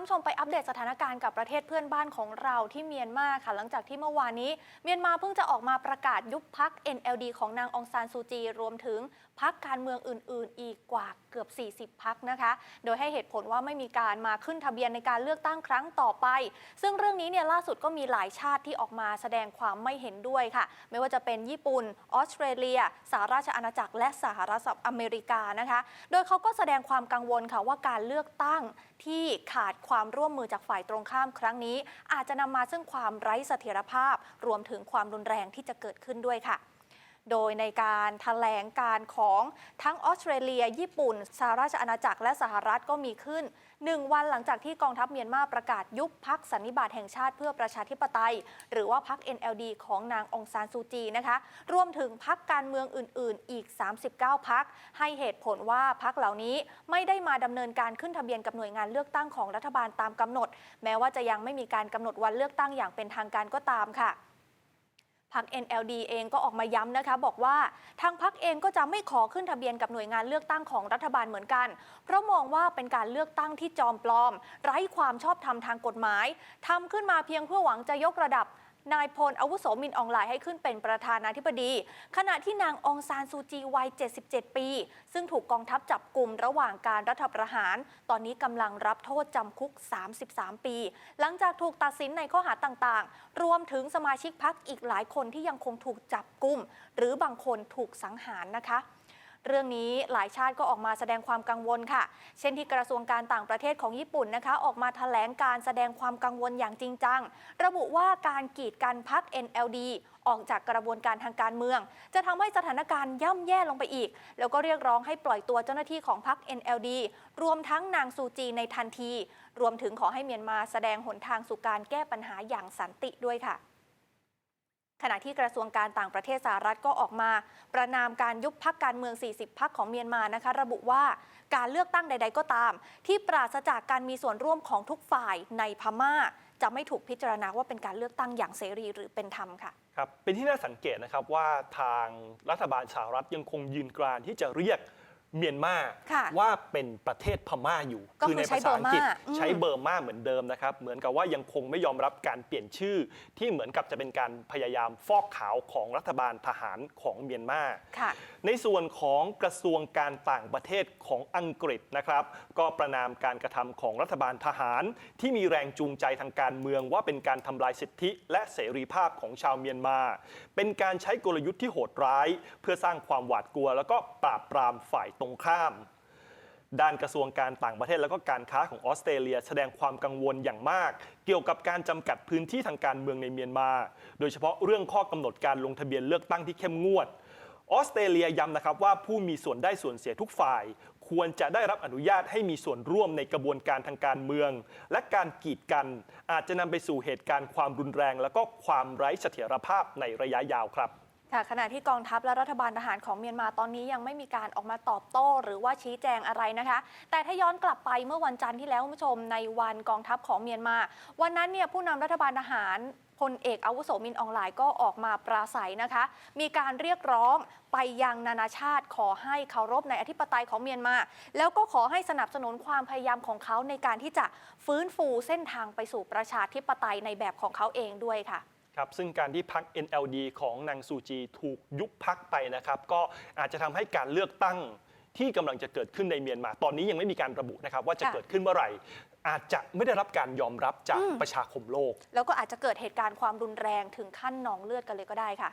คุณผู้ชมไปอัปเดตสถานการณ์กับประเทศเพื่อนบ้านของเราที่เมียนมาค่ะ หลังจากที่เมื่อวานนี้ เมียนมาเพิ่งจะออกมาประกาศยุบพัก NLD ของนางองซานซูจี รวมถึงพักการเมืองอื่น ๆ อีกกว่าเกือบ 40 พักนะคะ โดยให้เหตุผลว่าไม่มีการมาขึ้นทะเบียนในการเลือกตั้งครั้งต่อไป ซึ่งเรื่องนี้เนี่ยล่าสุดก็มีหลายชาติที่ออกมาแสดงความไม่เห็นด้วยค่ะ ไม่ว่าจะเป็นญี่ปุ่นออสเตรเลีย สหราชอาณาจักร และสหรัฐอเมริกานะคะ โดยเขาก็แสดงความกังวลค่ะว่าการเลือกตั้งที่ขาดความร่วมมือจากฝ่ายตรงข้ามครั้งนี้ อาจจะนำมาซึ่งความไร้เสถียรภาพ รวมถึงความรุนแรงที่จะเกิดขึ้นด้วยค่ะ โดยในการถแถลงการของทั้งออสเตรเลีย ญี่ปุ่น สหราชอาณาจักรและสหรัฐก็มีขึ้น 1 วันหลังจากที่กองทัพเมียนมาประกาศยุบพักสันนิบาตแห่งชาติเพื่อประชาธิปไตย หรือว่าพัก NLD ของนางองซานซูจีนะคะรวมถึงพักการเมืองอื่น ๆ อีก 39 พัก ให้เหตุผลว่าพักเหล่านี้ไม่ได้มาดำเนินการขึ้นทะเบียนกับหน่วยงานเลือกตั้งของรัฐบาลตามกำหนด แม้ว่าจะยังไม่มีการกำหนดวันเลือกตั้งอย่างเป็นทางการก็ตามค่ะ พัก NLD เองก็ออกมาย้ำนะคะ บอกว่าทางพักเองก็จะไม่ขอขึ้นทะเบียนกับหน่วยงานเลือกตั้งของรัฐบาลเหมือนกัน เพราะมองว่าเป็นการเลือกตั้งที่จอมปลอม ไร้ความชอบธรรมทางกฎหมายทำขึ้นมาเพียงเพื่อหวังจะยกระดับ นายพลอาวุโสมินอองไลน์ให้ขึ้นเป็นประธานาธิบดี ขณะที่นางองซานซูจีวัย 77 ปี ซึ่งถูกกองทัพจับกลุ่มระหว่างการรัฐประหาร ตอนนี้กำลังรับโทษจำคุก 33 ปี หลังจากถูกตัดสินในข้อหาต่างๆ รวมถึงสมาชิกพักอีกหลายคนที่ยังคงถูกจับกลุ่มหรือบางคนถูกสังหารนะคะ เรื่องนี้หลายชาติก็ออกมาแสดงความกังวลค่ะ เช่นที่กระทรวงการต่างประเทศของญี่ปุ่นนะคะ ออกมาแถลงการแสดงความกังวลอย่างจริงจัง ระบุว่าการกีดกันพัก NLD ออกจากกระบวนการทางการเมือง จะทำให้สถานการณ์ย่ำแย่ลงไปอีก แล้วก็เรียกร้องให้ปล่อยตัวเจ้าหน้าที่ของพัก NLD รวมทั้งนางซูจีในทันที รวมถึงขอให้เมียนมาแสดงหนทางสู่การแก้ปัญหาอย่างสันติด้วยค่ะ ขณะที่กระทรวงการต่างประเทศสหรัฐก็ออกมา ประนามการยุบพักการเมือง 40 พักของเมียนมานะคะ ระบุว่าการเลือกตั้งใด ๆ ก็ตาม ที่ปราศจากการมีส่วนร่วมของทุกฝ่ายในพม่า จะไม่ถูกพิจารณาว่าเป็นการเลือกตั้งอย่างเสรีหรือเป็นธรรมค่ะครับเป็นที่น่าสังเกตนะครับว่าทางรัฐบาลสหรัฐยังคงยืนกรานที่จะเรียก เมียนมาค่ะว่าเป็นประเทศพม่าอยู่ก็คือในใช้ภาษาอังกฤษเบอร์มาอืมใช้เบอร์มาเหมือนเดิมนะครับ เหมือนกับว่ายังคงไม่ยอมรับการเปลี่ยนชื่อ ที่เหมือนกับจะเป็นการพยายามฟอกขาวของรัฐบาลทหารของเมียนมาค่ะในส่วนของกระทรวงการต่างประเทศของอังกฤษนะครับ ก็ประนามการกระทำของรัฐบาลทหาร ที่มีแรงจูงใจทางการเมืองว่าเป็นการทำลายสิทธิ และเสรีภาพของชาวเมียนมา เป็นการใช้กลยุทธ์ที่โหดร้าย เพื่อสร้างความหวาดกลัว แล้วก็ปราบปรามฝ่ายตรงข้าม ด้านกระทรวงการต่างประเทศและก็การค้าของออสเตรเลีย แสดงความกังวลอย่างมาก เกี่ยวกับการจำกัดพื้นที่ทางการเมืองในเมียนมา โดยเฉพาะเรื่องข้อกำหนดการลงทะเบียนเลือกตั้งที่เข้มงวดออสเตรเลียย้ำนะครับว่าผู้มีส่วนได้ส่วนเสียทุกฝ่าย ควรจะได้รับอนุญาตให้มีส่วนร่วมในกระบวนการทางการเมือง และการกีดกัน อาจจะนำไปสู่เหตุการณ์ความรุนแรง และก็ความไร้เสถียรภาพในระยะยาวครับ ค่ะขณะที่กองทัพและรัฐบาลทหารของเมียนมาตอนนี้ยังไม่มีการออกมาตอบโต้ หรือว่าชี้แจงอะไรนะคะ แต่ถ้าย้อนกลับไปเมื่อวันจันทร์ที่แล้วคุณผู้ชมในวันกองทัพของเมียนมา วันนั้นเนี่ยผู้นำรัฐบาลทหารพลเอกอาวุโสมินอองหลายก็ออกมาปราศัยนะคะ มีการเรียกร้องไปยังนานาชาติขอให้เคารพในอธิปไตยของเมียนมา แล้วก็ขอให้สนับสนุนความพยายามของเขาในการที่จะฟื้นฟูเส้นทางไปสู่ประชาธิปไตยในแบบของเขาเองด้วยค่ะ ครับซึ่งการที่พัก NLD ของนางซูจีถูกยุบพักไปนะครับ ก็อาจจะทำให้การเลือกตั้งที่กำลังจะเกิดขึ้นในเมียนมา ตอนนี้ยังไม่มีการระบุนะครับ ว่าจะค่ะเกิดขึ้นเมื่อไหร่ อาจจะไม่ได้รับการยอมรับจากอืม ประชาคมโลก แล้วก็อาจจะเกิดเหตุการณ์ความรุนแรงถึงขั้นหนองเลือดกันเลยก็ได้ค่ะ